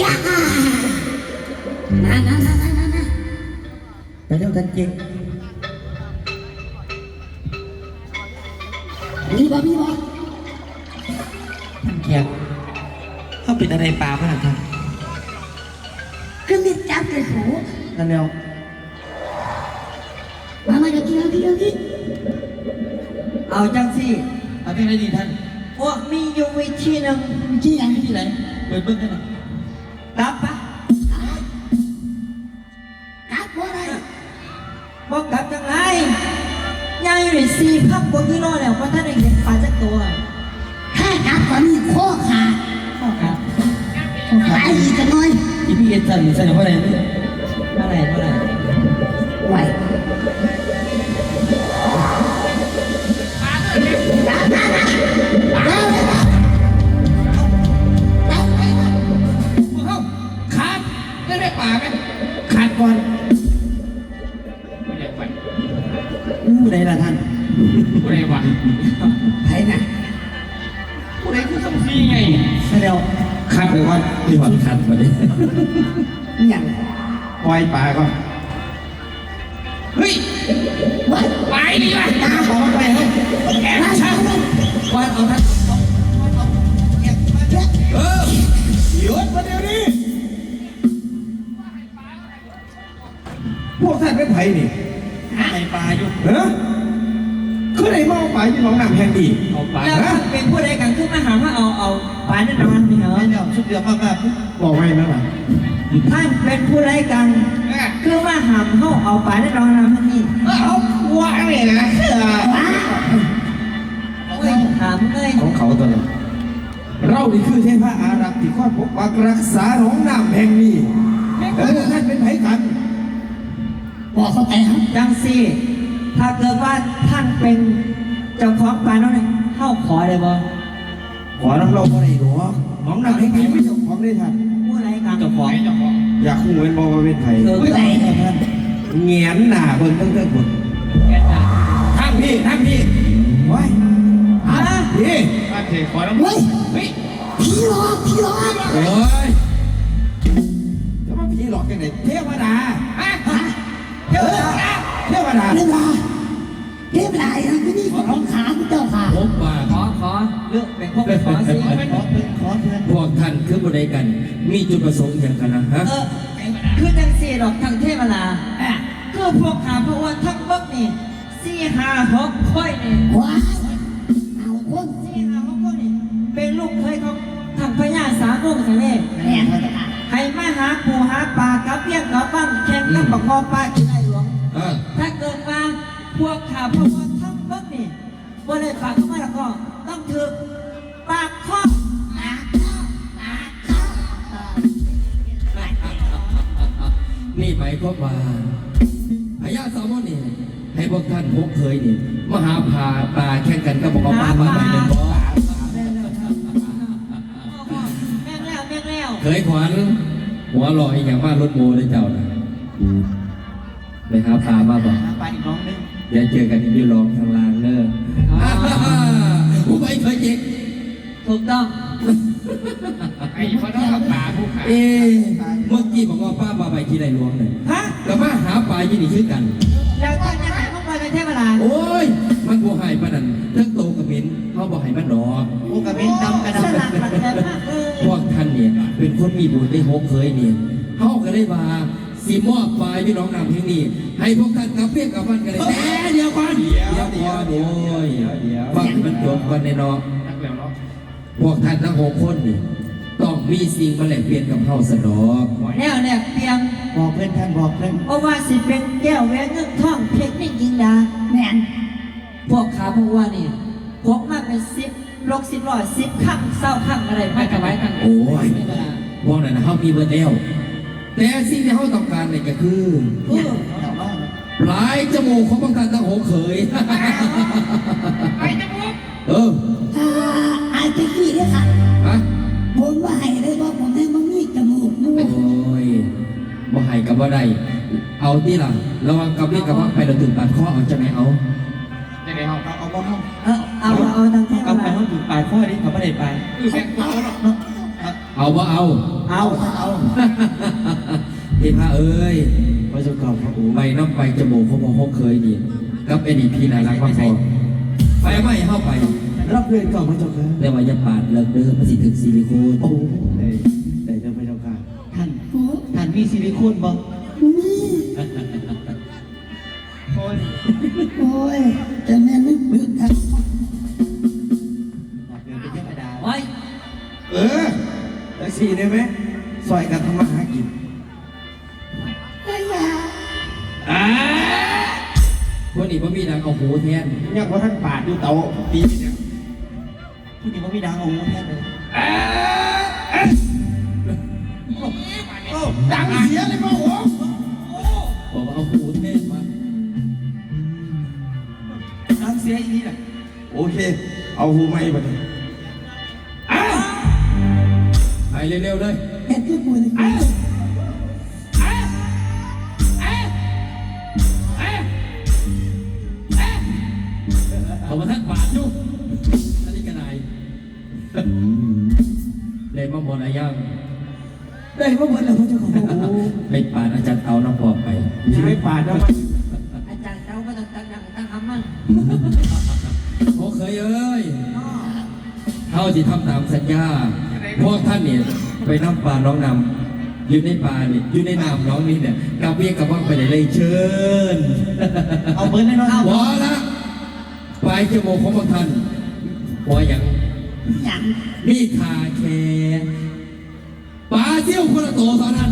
ย่ามามามามามามาไปเร็วท่านเก่งมีบ่มีบ่ท่านเกียรติเขาเป็นอะไรปลาพระท่านคือมีจับกระหูนั่นแล้วมามาเดี๋ยวกินเอากินเอากินเอาจังสิเอาที่ไหนดีท่านพวกมีอยู่วิธีหนึ่งกินยังที่ไหนเปิดเบิ้งกันหน่อย รับปะกลับบ่ได้บอกกลับจังไรยายอยู่ในสี่พักกว่ากิโลแล้วเพราะท่านเห็นปลาสักตัวถ้ากลับก็มีข้อขาดข้อครับไปอีกจังเลยอีพี่เอ็ดสันใส่เพราะอะไร ขาดไปก่อนที่ว่าขาดมาดิยังปล่อยปลาก่อนเฮ้ยไหวไปดิวะตาปล่อยไปเฮ้ยแกไปช่างไปวันเอาท่านเออหยุดมาเดี๋ยวนี้พวกท่านเป็นไผ่นี่ไปปลาอยู่เออคือไหนมาเอาปลาอยู่หนองน้ำแห่งดีเอาปลาแล้วท่านเป็นผู้ใดกันขึ้นมาหาว่าเอาเอาปลาแน่นอนนี่เหรอ ไม่เนี่ยชุดเดียวมากแบบบอกไว้ไหมล่ะท่านเป็นผู้ใดกันคือมาหามเขาเอาปลาแน่นอนนะมันนี่เอาว่าเนี่ยนะโอ้ยหามเลยของเขาตัวนี้เรานี่คือเทพอารักษ์ที่คอยปกปักรักษาหนองน้ำแห่งนี้แล้วพวกท่านเป็นไผ่กันบอกเขาไปครับจังสิถ้าเกิดว่าท่านเป็นเจ้าของปลาแล้วเนี่ยเข้าขอได้บ่ขอรับเราบ่ได้หรอก หนองน้ำแห่งนี้ไม่เจ้าของได้ท่านผู้ใดกันเจ้าของเจ้าของอยากคู่เว้นบ่ว่าเป็นไผ่เออไปท่านเงียนหน้าเบิ่งตั้งแต่คนแกจ้าทั้งพี่ทั้งพี่ไว้ฮะพี่บ้านเทขอน้ำเฮ้ยเฮ้ยพี่หลอกพี่หลอกโอ้ยจะมาผีหลอกกันไหนเทวดาฮะฮะเทวดาเทวดาเรียบร้อยเรียบร้อยนะที่นี่ของขาคุณเจ้าค่ะผมว่าขอขอเลือกเป็นพวกเป็นขอสิ กท่านคือบริกัน มีจุดประสงค์อย่างกันนะฮะเออคือจังสี่ดอกทางเทวดาคือพวกขาพระวันทั้งเบิกนี่สี่ห้าหกค่อยนี่ว้ายเอาคนสี่ห้าหกค่อยนี่เป็นลูกเคยของทางพญาสามโลกทะเลแม่เขาจะค่ะให้มาหาปูหาปลากับเพียงกับบ้างแข่งกับบักงอปลากินได้หลวงเออถ้าเกิดมาพวกข่าวพวกทั้งเบิกนี่บ่ได้ปากเข้ามาแล้วก็ต้องถือปากข้อม หมายความว่าพญาแซลมอนนี่ให้พวกท่านพกเคยนี่มหาปลาปลาแข่งกันก็บอกเอาปลามาใหม่เป็นบ่แม่งแล้วแม่งแล้วเคยขวัญหัวลอยอย่างว่ารถโมเลยเจ้านะไปหาปลามาบอกไปอีกน้องนึงเดี๋ยวเจอกันที่ยูรองทางลางเนอะผู้ไปเคยเจ๊กถูกต้อง ไอ้คนต้องเอาปลาผู้ขายเอ๊ะเมื่อกี้บอกว่าป้าปลาไปที่ไรหลวงเนี่ยฮะก็มาหาปลายี่นี่คือกัน แล้วท่านจะหายพวกไปเป็นเทพดาโอ้ย มันบ่ใหายปานนั้นเทั้งโตกับเหม็นเขาบ่ใหายมันดอกโอ้กระเบนดำกระสดำลักมันแต่มากเลยพวกท่านเนี่ยเป็นคนมีบุญได้หกเคยเนี่ยเขาก็ได้มาสีมอบปลายพี่น้องนำเพียงนี้ ให้พวกท่านกับเพียงกับมันกันเลยแต่เดียวก่อนเดียวก่อนโอ้ยฟังมันจบก่อนในน้อง พวกท่านทั้งหกคนนี่ต้องมีสิ่งมาแลกเปลี่ยนกับเขาสนอกแนวเนี่ยเพียงบอกเพื่อนท่านบอกเพื่อนโอว่าสิเป็นแก้วแหวนเงินทองเพชรนี่ยิงดาแม่นพวกขาพวกว่านี่พกมาเป็นสิบลกสิบร้อยสิบข้างเศร้าข้างอะไรไม่ถวายกันโอ้ยพวกนั้นนะเขามีเบอร์แล้วแต่สิ่งที่เขาต้องการเนี่ยก็คือเออปลายจมูกของพวกท่านทั้งหกเคยไอ้จมูกเออ อ่าไอ้ตะกี้เนี่ยค่ะฮะผมว่าให้ได้บอกผมให้มันมีจมูกมูโอ้ยบ่ให้กับบ่ได้เอาที่หลังระวังกับเรียกกับว่าไปเราถึงปาดข้อเอาจะไหมเอาได้ไหมห้องเอาเอาบ้างเออเอาเอาทางเทวเอาไปดาห้องถึงปลายข้อนี้เขาไม่ได้ไป คือแบงค์ตัวเนาะเอาเอาว่าเอา เอาเอาเทพะเอ้ยพระเจ้าก่าพระโอไปน้ำไปจมูกเขาบอกเขาเคยดีกับเอดีพีน่ารักมากพอไปไม่เข้าไป รับเรียนก่อนพระเจ้าค่ะเรียกว่าอย่าปาดเลิกเดิมมาสิถึงซิลิโคนโอ้ได้ได้เจ้าพระเจ้าค่ะ ท่านท่านมีซิลิโคนบ่นี่โอ้ยโอ้ยจะแม่นึกบึกกันอยากเดินเป็นเทวดาไว้เออแท็กซี่ได้ไหมซอยกันทำมาหากินไม่อยากอ่าพวกนี้พ่มีดังเอาหูแทนยังว่าท่านปาดอยู่เตาตีเนี่ย ผู้นี้ว่ามีดังโอ้โหแท้เลยอ่าอะโอ้ดังเสียเลยพ่อโอ้บอกว่าเอาหูแทนมาดังเสียอีนี่แหละโอเค เอาหูไม้ไปเลยอะไปเร็วๆเลยเห็นที่ปุ่นกูเขา ได้มาหมดแล้วพระเจ้าของพระโอ้ไปปาดอาจารย์เตาน้ำพอไปใช้ปาดแล้วมันอาจารย์เจ้าก็ต้องตั้งดังตั้งคำมั่นโอ้เคยเอ้ยเขาจะทำตามสัญญา พวกท่านเนี่ยไปน้ำปลาน้องนำอยู่ในป่าเนี่ยอยู่ในน้ำน้องนี่เนี่ยกับเวียกับว่างไปไหนเลยเชิญเอาเบิร์ดให้น้องเอาวอละปลายจมูกของพวกท่านหัวอย่างยังมีคาแค ปลาเที่ยวคนละโตเท่านั้น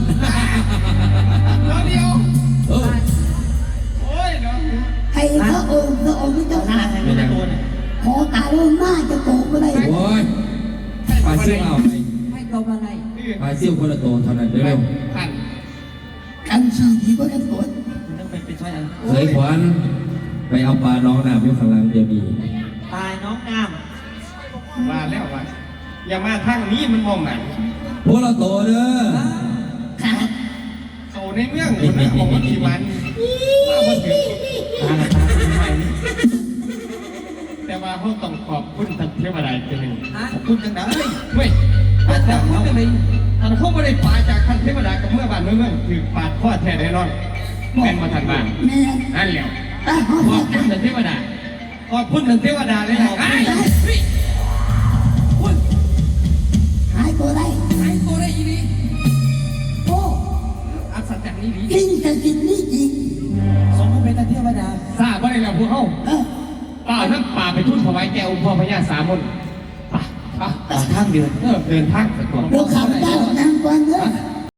เดียวเออโอ้ยเนาะให้พระองค์พระองค์ที่เจ้าค่ะไม่ได้ตัวเนี่ยขอตาลงหน้าจะโตก็ได้โอ้ยปลาเที่ยวเอาไปให้จบอะไรปลาเที่ยวคนละโตเท่านั้นเร็วท่านกันชีดีก็กันตรวจมันต้องเป็นเป็นช่วยอะไรๆเคยขวัญไปเอาปลาน้องน้ำอยู่ข้างหลังเดียวดีตายน้องงามว่าแล้วว่าอย่ามาทางนี้มันมองหนัง พวกเราโตเด้อค่ะเขาในเมืองคนนั้นของมันที่มันว่าบ่ถึงตาละตาเป็นไงนี่แต่ว่าเขาต้องขอบคุณท่านเทวดาอีกทีหนึ่งฮะคุณจังได้เฮ้ยเว้ยอาจารย์เขาจะไปอันเขาไม่ได้ปาจากท่านเทวดากับเมื่อบ้านเมื่อเมืองถือปาดข้อแท้แน่นอนแม่นมาทันบ้านแม่นั่นแหละตาหอขอบมคุณท่านเทวดาขอบคุณท่านเทวดาเลยนะ โคได้อีนี่โอ้อัศจรรย์นี่ดีจริงจะจริงนี่จริงสมกับเป็นเทวดาทราบว่าได้แล้วพวกเขาป่าน้ำป่าไปทุ่นถวายแก่องค์พ่อพญาสามนป่าป่าข้างเดือนเออเดินทางสักก่อนเดี๋ยวขา